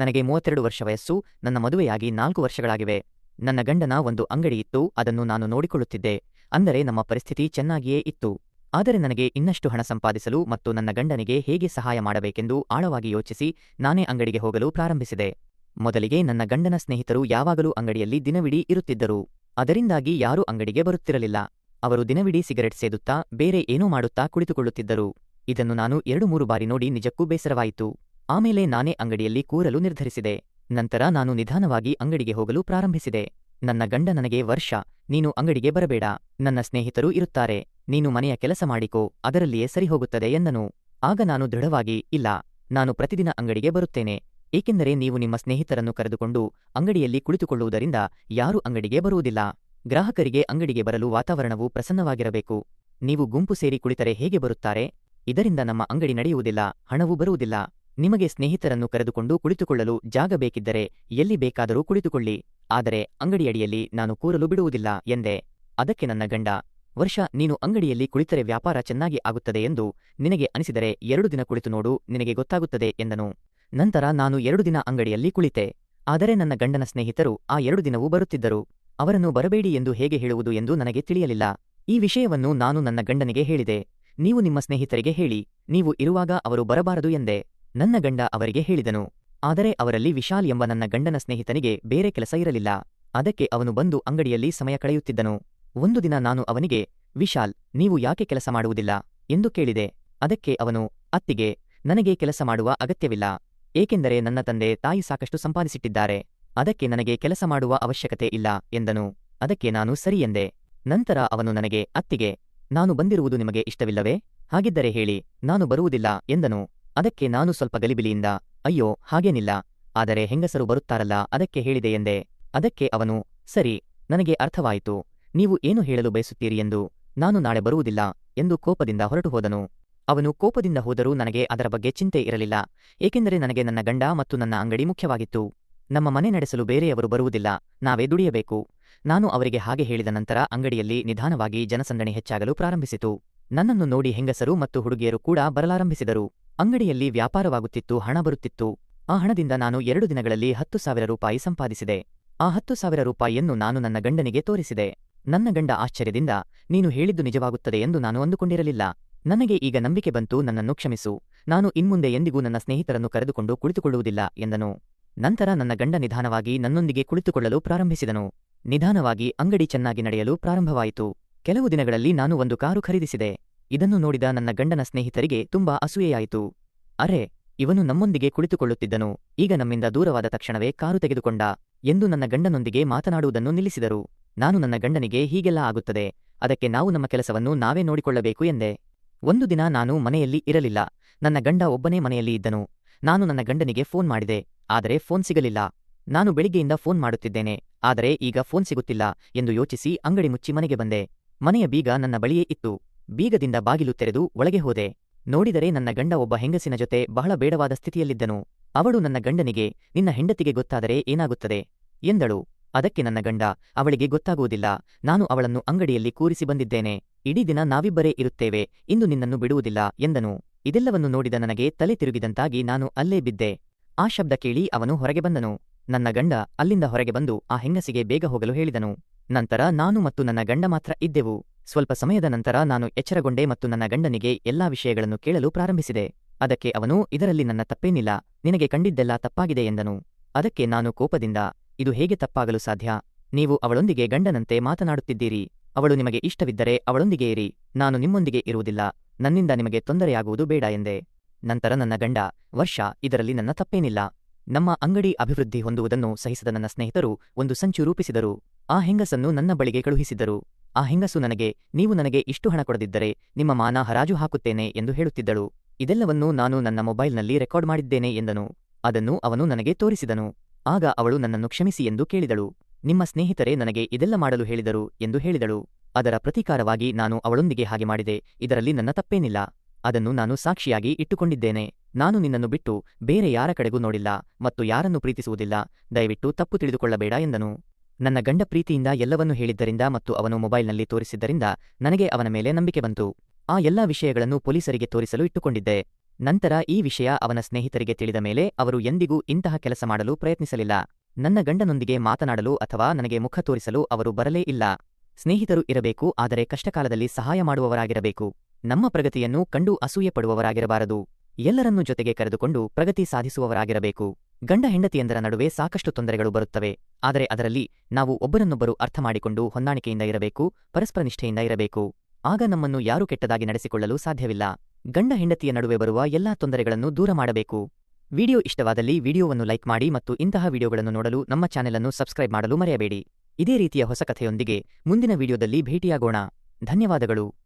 ನನಗೆ ಮೂವತ್ತೆರಡು ವರ್ಷ ವಯಸ್ಸು, ನನ್ನ ಮದುವೆಯಾಗಿ ನಾಲ್ಕು ವರ್ಷಗಳಾಗಿವೆ. ನನ್ನ ಗಂಡನ ಒಂದು ಅಂಗಡಿ ಇತ್ತು, ಅದನ್ನು ನಾನು ನೋಡಿಕೊಳ್ಳುತ್ತಿದ್ದೆ. ಅಂದರೆ ನಮ್ಮ ಪರಿಸ್ಥಿತಿ ಚೆನ್ನಾಗಿಯೇ ಇತ್ತು. ಆದರೆ ನನಗೆ ಇನ್ನಷ್ಟು ಹಣ ಸಂಪಾದಿಸಲು ಮತ್ತು ನನ್ನ ಗಂಡನಿಗೆ ಹೇಗೆ ಸಹಾಯ ಮಾಡಬೇಕೆಂದು ಆಳವಾಗಿ ಯೋಚಿಸಿ ನಾನೇ ಅಂಗಡಿಗೆ ಹೋಗಲು ಪ್ರಾರಂಭಿಸಿದೆ. ಮೊದಲಿಗೆ ನನ್ನ ಗಂಡನ ಸ್ನೇಹಿತರು ಯಾವಾಗಲೂ ಅಂಗಡಿಯಲ್ಲಿ ದಿನವಿಡೀ ಇರುತ್ತಿದ್ದರು. ಅದರಿಂದಾಗಿ ಯಾರೂ ಅಂಗಡಿಗೆ ಬರುತ್ತಿರಲಿಲ್ಲ. ಅವರು ದಿನವಿಡೀ ಸಿಗರೆಟ್ ಸೇದುತ್ತಾ, ಬೇರೆ ಏನೂ ಮಾಡುತ್ತಾ ಕುಳಿತುಕೊಳ್ಳುತ್ತಿದ್ದರು. ಇದನ್ನು ನಾನು ಎರಡು ಮೂರು ಬಾರಿ ನೋಡಿ ನಿಜಕ್ಕೂ ಬೇಸರವಾಯಿತು. ಆಮೇಲೆ ನಾನೇ ಅಂಗಡಿಯಲ್ಲಿ ಕೂರಲು ನಿರ್ಧರಿಸಿದೆ. ನಂತರ ನಾನು ನಿಧಾನವಾಗಿ ಅಂಗಡಿಗೆ ಹೋಗಲು ಪ್ರಾರಂಭಿಸಿದೆ. ನನ್ನ ಗಂಡ ನನಗೆ, ವರ್ಷ, ನೀನು ಅಂಗಡಿಗೆ ಬರಬೇಡ. ನನ್ನ ಸ್ನೇಹಿತರು ಇರುತ್ತಾರೆ. ನೀನು ಮನೆಯ ಕೆಲಸ ಮಾಡಿಕೋ. ಅದರಲ್ಲಿಯೇ ಸರಿಹೋಗುತ್ತದೆ ಎಂದನು. ಆಗ ನಾನು ದೃಢವಾಗಿ, ಇಲ್ಲ, ನಾನು ಪ್ರತಿದಿನ ಅಂಗಡಿಗೆ ಬರುತ್ತೇನೆ. ಏಕೆಂದರೆ ನೀವು ನಿಮ್ಮ ಸ್ನೇಹಿತರನ್ನು ಕರೆದುಕೊಂಡು ಅಂಗಡಿಯಲ್ಲಿ ಕುಳಿತುಕೊಳ್ಳುವುದರಿಂದ ಯಾರೂ ಅಂಗಡಿಗೆ ಬರುವುದಿಲ್ಲ. ಗ್ರಾಹಕರಿಗೆ ಅಂಗಡಿಗೆ ಬರಲು ವಾತಾವರಣವು ಪ್ರಸನ್ನವಾಗಿರಬೇಕು. ನೀವು ಗುಂಪು ಸೇರಿ ಕುಳಿತರೆ ಹೇಗೆ ಬರುತ್ತಾರೆ? ಇದರಿಂದ ನಮ್ಮ ಅಂಗಡಿ ನಡೆಯುವುದಿಲ್ಲ, ಹಣವೂ ಬರುವುದಿಲ್ಲ. ನಿಮಗೆ ಸ್ನೇಹಿತರನ್ನು ಕರೆದುಕೊಂಡು ಕುಳಿತುಕೊಳ್ಳಲು ಜಾಗ ಬೇಕಿದ್ದರೆ ಎಲ್ಲಿ ಬೇಕಾದರೂ ಕುಳಿತುಕೊಳ್ಳಿ. ಆದರೆ ಅಂಗಡಿಯಡಿಯಲ್ಲಿ ನಾನು ಕೂರಲು ಬಿಡುವುದಿಲ್ಲ ಎಂದೆ. ಅದಕ್ಕೆ ನನ್ನ ಗಂಡ, ವರ್ಷ, ನೀನು ಅಂಗಡಿಯಲ್ಲಿ ಕುಳಿತರೆ ವ್ಯಾಪಾರ ಚೆನ್ನಾಗಿ ಆಗುತ್ತದೆ ಎಂದು ನಿನಗೆ ಅನಿಸಿದರೆ ಎರಡು ದಿನ ಕುಳಿತು ನೋಡು, ನಿನಗೆ ಗೊತ್ತಾಗುತ್ತದೆ ಎಂದನು. ನಂತರ ನಾನು ಎರಡು ದಿನ ಅಂಗಡಿಯಲ್ಲಿ ಕುಳಿತೆ. ಆದರೆ ನನ್ನ ಗಂಡನ ಸ್ನೇಹಿತರು ಆ ಎರಡು ದಿನವೂ ಬರುತ್ತಿದ್ದರು. ಅವರನ್ನು ಬರಬೇಡಿ ಎಂದು ಹೇಗೆ ಹೇಳುವುದು ಎಂದು ನನಗೆ ತಿಳಿಯಲಿಲ್ಲ. ಈ ವಿಷಯವನ್ನು ನಾನು ನನ್ನ ಗಂಡನಿಗೆ ಹೇಳಿದೆ. ನೀವು ನಿಮ್ಮ ಸ್ನೇಹಿತರಿಗೆ ಹೇಳಿ, ನೀವು ಇರುವಾಗ ಅವರು ಬರಬಾರದು ಎಂದೆ. ನನ್ನ ಗಂಡ ಅವರಿಗೆ ಹೇಳಿದನು. ಆದರೆ ಅವರಲ್ಲಿ ವಿಶಾಲ್ ಎಂಬ ನನ್ನ ಗಂಡನ ಸ್ನೇಹಿತನಿಗೆ ಬೇರೆ ಕೆಲಸ ಇರಲಿಲ್ಲ. ಅದಕ್ಕೆ ಅವನು ಬಂದು ಅಂಗಡಿಯಲ್ಲಿ ಸಮಯ ಕಳೆಯುತ್ತಿದ್ದನು. ಒಂದು ದಿನ ನಾನು ಅವನಿಗೆ, ವಿಶಾಲ್, ನೀವು ಯಾಕೆ ಕೆಲಸ ಮಾಡುವುದಿಲ್ಲ? ಎಂದು ಕೇಳಿದೆ. ಅದಕ್ಕೆ ಅವನು, ಅತ್ತಿಗೆ, ನನಗೆ ಕೆಲಸ ಮಾಡುವ ಅಗತ್ಯವಿಲ್ಲ. ಏಕೆಂದರೆ ನನ್ನ ತಂದೆ ತಾಯಿ ಸಾಕಷ್ಟು ಸಂಪಾದಿಸಿಟ್ಟಿದ್ದಾರೆ. ಅದಕ್ಕೆ ನನಗೆ ಕೆಲಸ ಮಾಡುವ ಅವಶ್ಯಕತೆ ಇಲ್ಲ, ಎಂದನು. ಅದಕ್ಕೆ ನಾನು, ಸರಿ, ಎಂದೆ. ನಂತರ ಅವನು ನನಗೆ, ಅತ್ತಿಗೆ, ನಾನು ಬಂದಿರುವುದು ನಿಮಗೆ ಇಷ್ಟವಿಲ್ಲವೇ? ಹಾಗಿದ್ದರೆ ಹೇಳಿ, ನಾನು ಬರುವುದಿಲ್ಲ, ಎಂದನು. ಅದಕ್ಕೆ ನಾನು ಸ್ವಲ್ಪ ಗಲಿಬಿಲಿಯಿಂದ, ಅಯ್ಯೋ, ಹಾಗೇನಿಲ್ಲ. ಆದರೆ ಹೆಂಗಸರು ಬರುತ್ತಾರಲ್ಲ, ಅದಕ್ಕೆ ಹೇಳಿದೆ ಎಂದೆ. ಅದಕ್ಕೆ ಅವನು, ಸರಿ, ನನಗೆ ಅರ್ಥವಾಯಿತು. ನೀವು ಏನು ಹೇಳಲು ಬಯಸುತ್ತೀರಿ ಎಂದು ನಾನು ನಾಳೆ ಬರುವುದಿಲ್ಲ ಎಂದು ಕೋಪದಿಂದ ಹೊರಟು ಹೋದನು. ಅವನು ಕೋಪದಿಂದ ಹೋದರೂ ನನಗೆ ಅದರ ಬಗ್ಗೆ ಚಿಂತೆ ಇರಲಿಲ್ಲ. ಏಕೆಂದರೆ ನನಗೆ ನನ್ನ ಗಂಡ ಮತ್ತು ನನ್ನ ಅಂಗಡಿ ಮುಖ್ಯವಾಗಿತ್ತು. ನಮ್ಮ ಮನೆ ನಡೆಸಲು ಬೇರೆಯವರು ಬರುವುದಿಲ್ಲ. ನಾವೇ ದುಡಿಯಬೇಕು. ನಾನು ಅವರಿಗೆ ಹಾಗೆ ಹೇಳಿದ ನಂತರ ಅಂಗಡಿಯಲ್ಲಿ ನಿಧಾನವಾಗಿ ಜನಸಂದಣಿ ಹೆಚ್ಚಾಗಲು ಪ್ರಾರಂಭಿಸಿತು. ನನ್ನನ್ನು ನೋಡಿ ಹೆಂಗಸರು ಮತ್ತು ಹುಡುಗಿಯರು ಕೂಡ ಬರಲಾರಂಭಿಸಿದರು. ಅಂಗಡಿಯಲ್ಲಿ ವ್ಯಾಪಾರವಾಗುತ್ತಿತ್ತು, ಹಣ ಬರುತ್ತಿತ್ತು. ಆ ಹಣದಿಂದ ನಾನು ಎರಡು ದಿನಗಳಲ್ಲಿ ಹತ್ತು ಸಾವಿರ ರೂಪಾಯಿ ಸಂಪಾದಿಸಿದೆ. ಆ ಹತ್ತು ಸಾವಿರ ರೂಪಾಯಿಯನ್ನು ನಾನು ನನ್ನ ಗಂಡನಿಗೆ ತೋರಿಸಿದೆ. ನನ್ನ ಗಂಡ ಆಶ್ಚರ್ಯದಿಂದ, ನೀನು ಹೇಳಿದ್ದು ನಿಜವಾಗುತ್ತದೆ ಎಂದು ನಾನು ಅಂದುಕೊಂಡಿರಲಿಲ್ಲ. ನನಗೆ ಈಗ ನಂಬಿಕೆ ಬಂತು, ನನ್ನನ್ನು ಕ್ಷಮಿಸು. ನಾನು ಇನ್ಮುಂದೆ ಎಂದಿಗೂ ನನ್ನ ಸ್ನೇಹಿತರನ್ನು ಕರೆದುಕೊಂಡು ಕುಳಿತುಕೊಳ್ಳುವುದಿಲ್ಲ, ಎಂದನು. ನಂತರ ನನ್ನ ಗಂಡ ನಿಧಾನವಾಗಿ ನನ್ನೊಂದಿಗೆ ಕುಳಿತುಕೊಳ್ಳಲು ಪ್ರಾರಂಭಿಸಿದನು. ನಿಧಾನವಾಗಿ ಅಂಗಡಿ ಚೆನ್ನಾಗಿ ನಡೆಯಲು ಪ್ರಾರಂಭವಾಯಿತು. ಕೆಲವು ದಿನಗಳಲ್ಲಿ ನಾನು ಒಂದು ಕಾರು ಖರೀದಿಸಿದೆ. ಇದನ್ನು ನೋಡಿದ ನನ್ನ ಗಂಡನ ಸ್ನೇಹಿತರಿಗೆ ತುಂಬಾ ಅಸೂಯೆಯಾಯಿತು. ಅರೆ, ಇವನು ನಮ್ಮೊಂದಿಗೆ ಕುಳಿತುಕೊಳ್ಳುತ್ತಿದ್ದನು, ಈಗ ನಮ್ಮಿಂದ ದೂರವಾದ ತಕ್ಷಣವೇ ಕಾರು ತೆಗೆದುಕೊಂಡ ಎಂದು ನನ್ನ ಗಂಡನೊಂದಿಗೆ ಮಾತನಾಡುವುದನ್ನು ನಿಲ್ಲಿಸಿದರು. ನಾನು ನನ್ನ ಗಂಡನಿಗೆ ಹೀಗೆಲ್ಲ ಆಗುತ್ತದೆ, ಅದಕ್ಕೆ ನಾವು ನಮ್ಮ ಕೆಲಸವನ್ನು ನಾವೇ ನೋಡಿಕೊಳ್ಳಬೇಕು ಎಂದೆ. ಒಂದು ದಿನ ನಾನು ಮನೆಯಲ್ಲಿ ಇರಲಿಲ್ಲ, ನನ್ನ ಗಂಡ ಒಬ್ಬನೇ ಮನೆಯಲ್ಲಿ ಇದ್ದನು. ನಾನು ನನ್ನ ಗಂಡನಿಗೆ ಫೋನ್ ಮಾಡಿದೆ, ಆದರೆ ಫೋನ್ ಸಿಗಲಿಲ್ಲ. ನಾನು ಬೆಳಿಗ್ಗೆಯಿಂದ ಫೋನ್ ಮಾಡುತ್ತಿದ್ದೇನೆ, ಆದರೆ ಈಗ ಫೋನ್ ಸಿಗುತ್ತಿಲ್ಲ ಎಂದು ಯೋಚಿಸಿ ಅಂಗಡಿ ಮುಚ್ಚಿ ಮನೆಗೆ ಬಂದೆ. ಮನೆಯ ಬೀಗ ನನ್ನ ಬಳಿಯೇ ಇತ್ತು. ಬೀಗದಿಂದ ಬಾಗಿಲು ತೆರೆದು ಒಳಗೆ ಹೋದೆ. ನೋಡಿದರೆ ನನ್ನ ಗಂಡ ಒಬ್ಬ ಹೆಂಗಸಿನ ಜೊತೆ ಬಹಳ ಬೇಡವಾದ ಸ್ಥಿತಿಯಲ್ಲಿದ್ದನು. ಅವಳು ನನ್ನ ಗಂಡನಿಗೆ, ನಿನ್ನ ಹೆಂಡತಿಗೆ ಗೊತ್ತಾದರೆ ಏನಾಗುತ್ತದೆ? ಎಂದಳು. ಅದಕ್ಕೆ ನನ್ನ ಗಂಡ, ಅವಳಿಗೆ ಗೊತ್ತಾಗುವುದಿಲ್ಲ. ನಾನು ಅವಳನ್ನು ಅಂಗಡಿಯಲ್ಲಿ ಕೂರಿಸಿ ಬಂದಿದ್ದೇನೆ. ಇಡೀ ದಿನ ನಾವಿಬ್ಬರೇ ಇರುತ್ತೇವೆ. ಇಂದು ನಿನ್ನನ್ನು ಬಿಡುವುದಿಲ್ಲ ಎಂದನು. ಇದೆಲ್ಲವನ್ನು ನೋಡಿದ ನನಗೆ ತಲೆ ತಿರುಗಿದಂತಾಗಿ ನಾನು ಅಲ್ಲೇ ಬಿದ್ದೆ. ಆ ಶಬ್ದ ಕೇಳಿ ಅವನು ಹೊರಗೆ ಬಂದನು. ನನ್ನ ಗಂಡ ಅಲ್ಲಿಂದ ಹೊರಗೆ ಬಂದು ಆ ಹೆಂಗಸಿಗೆ ಬೇಗ ಹೋಗಲು ಹೇಳಿದನು. ನಂತರ ನಾನು ಮತ್ತು ನನ್ನ ಗಂಡ ಮಾತ್ರ ಇದ್ದೆವು. ಸ್ವಲ್ಪ ಸಮಯದ ನಂತರ ನಾನು ಎಚ್ಚರಗೊಂಡೆ ಮತ್ತು ನನ್ನ ಗಂಡನಿಗೆ ಎಲ್ಲಾ ವಿಷಯಗಳನ್ನು ಕೇಳಲು ಪ್ರಾರಂಭಿಸಿದೆ. ಅದಕ್ಕೆ ಅವನು, ಇದರಲ್ಲಿ ನನ್ನ ತಪ್ಪೇನಿಲ್ಲ, ನಿನಗೆ ಕಂಡಿದ್ದೆಲ್ಲ ತಪ್ಪಾಗಿದೆ ಎಂದನು. ಅದಕ್ಕೆ ನಾನು ಕೋಪದಿಂದ, ಇದು ಹೇಗೆ ತಪ್ಪಾಗಲು ಸಾಧ್ಯ? ನೀವು ಅವಳೊಂದಿಗೆ ಗಂಡನಂತೆ ಮಾತನಾಡುತ್ತಿದ್ದೀರಿ. ಅವಳು ನಿಮಗೆ ಇಷ್ಟವಿದ್ದರೆ ಅವಳೊಂದಿಗೆ ಇರಿ. ನಾನು ನಿಮ್ಮೊಂದಿಗೆ ಇರುವುದಿಲ್ಲ. ನನ್ನಿಂದ ನಿಮಗೆ ತೊಂದರೆಯಾಗುವುದು ಬೇಡ ಎಂದೆ. ನಂತರ ನನ್ನ ಗಂಡ, ವರ್ಷ, ಇದರಲ್ಲಿ ನನ್ನ ತಪ್ಪೇನಿಲ್ಲ. ನಮ್ಮ ಅಂಗಡಿ ಅಭಿವೃದ್ಧಿ ಹೊಂದುವುದನ್ನು ಸಹಿಸದ ನನ್ನ ಸ್ನೇಹಿತರು ಒಂದು ಸಂಚು ರೂಪಿಸಿದರು. ಆ ಹೆಂಗಸನ್ನು ನನ್ನ ಬಳಿಗೆ ಕಳುಹಿಸಿದ್ದರು ಆ ಹೆಂಗಸು ನನಗೆ, ನೀವು ನನಗೆ ಇಷ್ಟು ಹಣ ಕೊಡದಿದ್ದರೆ ನಿಮ್ಮ ಮಾನ ಹರಾಜು ಹಾಕುತ್ತೇನೆ ಎಂದು ಹೇಳುತ್ತಿದ್ದಳು. ಇದೆಲ್ಲವನ್ನೂ ನಾನು ನನ್ನ ಮೊಬೈಲ್ನಲ್ಲಿ ರೆಕಾರ್ಡ್ ಮಾಡಿದ್ದೇನೆ ಎಂದನು. ಅದನ್ನು ಅವನು ನನಗೆ ತೋರಿಸಿದನು. ಆಗ ಅವಳು ನನ್ನನ್ನು ಕ್ಷಮಿಸಿ ಎಂದು ಕೇಳಿದಳು. ನಿಮ್ಮ ಸ್ನೇಹಿತರೇ ನನಗೆ ಇದೆಲ್ಲ ಮಾಡಲು ಹೇಳಿದರು ಎಂದು ಹೇಳಿದಳು. ಅದರ ಪ್ರತೀಕಾರವಾಗಿ ನಾನು ಅವಳೊಂದಿಗೆ ಹಾಗೆ ಮಾಡಿದೆ. ಇದರಲ್ಲಿ ನನ್ನ ತಪ್ಪೇನಿಲ್ಲ. ಅದನ್ನು ನಾನು ಸಾಕ್ಷಿಯಾಗಿ ಇಟ್ಟುಕೊಂಡಿದ್ದೇನೆ. ನಾನು ನಿನ್ನನ್ನು ಬಿಟ್ಟು ಬೇರೆ ಯಾರ ಕಡೆಗೂ ನೋಡಿಲ್ಲ ಮತ್ತು ಯಾರನ್ನು ಪ್ರೀತಿಸುವುದಿಲ್ಲ. ದಯವಿಟ್ಟು ತಪ್ಪು ತಿಳಿದುಕೊಳ್ಳಬೇಡ ಎಂದನು. ನನ್ನ ಗಂಡ ಪ್ರೀತಿಯಿಂದ ಎಲ್ಲವನ್ನೂ ಹೇಳಿದ್ದರಿಂದ ಮತ್ತು ಅವನು ಮೊಬೈಲ್ನಲ್ಲಿ ತೋರಿಸಿದ್ದರಿಂದ ನನಗೆ ಅವನ ಮೇಲೆ ನಂಬಿಕೆ ಬಂತು. ಆ ಎಲ್ಲಾ ವಿಷಯಗಳನ್ನು ಪೊಲೀಸರಿಗೆ ತೋರಿಸಲು ಇಟ್ಟುಕೊಂಡಿದ್ದೆ. ನಂತರ ಈ ವಿಷಯ ಅವನ ಸ್ನೇಹಿತರಿಗೆ ತಿಳಿದ ಮೇಲೆ ಅವರು ಎಂದಿಗೂ ಇಂತಹ ಕೆಲಸ ಮಾಡಲು ಪ್ರಯತ್ನಿಸಲಿಲ್ಲ. ನನ್ನ ಗಂಡನೊಂದಿಗೆ ಮಾತನಾಡಲು ಅಥವಾ ನನಗೆ ಮುಖ ತೋರಿಸಲು ಅವರು ಬರಲೇ ಇಲ್ಲ. ಸ್ನೇಹಿತರು ಇರಬೇಕು, ಆದರೆ ಕಷ್ಟಕಾಲದಲ್ಲಿ ಸಹಾಯ ಮಾಡುವವರಾಗಿರಬೇಕು. ನಮ್ಮ ಪ್ರಗತಿಯನ್ನು ಕಂಡು ಅಸೂಯೆ ಪಡುವವರಾಗಿರಬಾರದು ಎಲ್ಲರನ್ನೂ ಜೊತೆಗೆ ಕರೆದುಕೊಂಡು ಪ್ರಗತಿ ಸಾಧಿಸುವವರಾಗಿರಬೇಕು. ಗಂಡ ಹೆಂಡತಿಯಂದರ ನಡುವೆ ಸಾಕಷ್ಟು ತೊಂದರೆಗಳು ಬರುತ್ತವೆ. ಆದರೆ ಅದರಲ್ಲಿ ನಾವು ಒಬ್ಬರನ್ನೊಬ್ಬರು ಅರ್ಥ ಮಾಡಿಕೊಂಡು ಹೊಂದಾಣಿಕೆಯಿಂದ ಇರಬೇಕು, ಪರಸ್ಪರ ನಿಷ್ಠೆಯಿಂದ ಇರಬೇಕು. ಆಗ ನಮ್ಮನ್ನು ಯಾರೂ ಕೆಟ್ಟದಾಗಿ ನಡೆಸಿಕೊಳ್ಳಲು ಸಾಧ್ಯವಿಲ್ಲ. ಗಂಡ ಹೆಂಡತಿಯ ನಡುವೆ ಬರುವ ಎಲ್ಲಾ ತೊಂದರೆಗಳನ್ನು ದೂರ ಮಾಡಬೇಕು. ವಿಡಿಯೋ ಇಷ್ಟವಾದಲ್ಲಿ ವಿಡಿಯೋವನ್ನು ಲೈಕ್ ಮಾಡಿ ಮತ್ತು ಇಂತಹ ವಿಡಿಯೋಗಳನ್ನು ನೋಡಲು ನಮ್ಮ ಚಾನೆಲ್ ಅನ್ನು ಸಬ್ಸ್ಕ್ರೈಬ್ ಮಾಡಲು ಮರೆಯಬೇಡಿ. ಇದೇ ರೀತಿಯ ಹೊಸ ಕಥೆಯೊಂದಿಗೆ ಮುಂದಿನ ವಿಡಿಯೋದಲ್ಲಿ ಭೇಟಿಯಾಗೋಣ. ಧನ್ಯವಾದಗಳು.